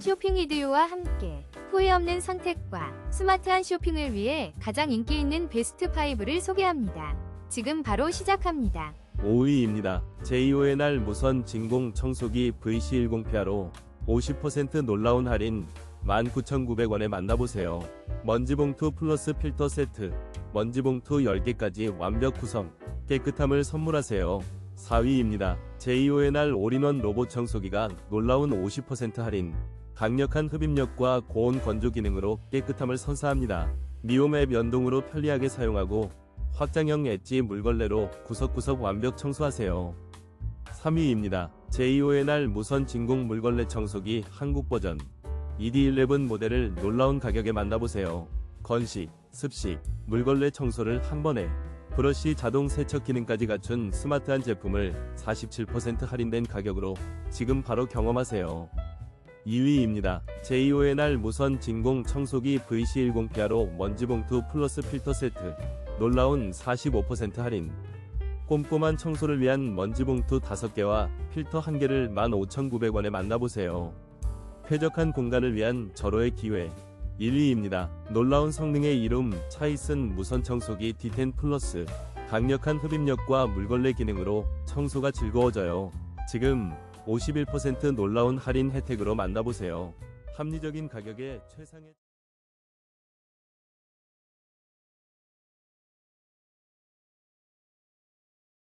쇼핑 이디오와 함께 후회 없는 선택과 스마트한 쇼핑을 위해 가장 인기 있는 베스트 5를 소개합니다. 지금 바로 시작합니다. 5위입니다. 제2호의 날 무선 진공 청소기 VC10PR로 50% 놀라운 할인 19,900원에 만나보세요. 먼지봉투 플러스 필터 세트, 먼지봉투 10개까지 완벽 구성, 깨끗함을 선물하세요. 4위입니다. 제2호의 날 올인원 로봇 청소기가 놀라운 50% 할인, 강력한 흡입력과 고온 건조 기능으로 깨끗함을 선사합니다. 미홈앱 연동으로 편리하게 사용하고 확장형 엣지 물걸레로 구석구석 완벽 청소하세요. 3위입니다. 제2호의 날 무선 진공 물걸레 청소기 한국 버전 ED11 모델을 놀라운 가격에 만나보세요. 건식, 습식, 물걸레 청소를 한 번에 브러쉬 자동 세척 기능까지 갖춘 스마트한 제품을 47% 할인된 가격으로 지금 바로 경험하세요. 2위입니다. 제2호의 날 무선 진공 청소기 VC10PR로 먼지봉투 플러스 필터 세트 놀라운 45% 할인 꼼꼼한 청소를 위한 먼지봉투 5개와 필터 1개를 15,900원에 만나보세요. 쾌적한 공간을 위한 절호의 기회 1위입니다. 놀라운 성능의 이름 차이슨 무선 청소기 D10 플러스 강력한 흡입력과 물걸레 기능으로 청소가 즐거워져요. 지금 51% 놀라운 할인 혜택으로 만나보세요. 합리적인 가격에 최상의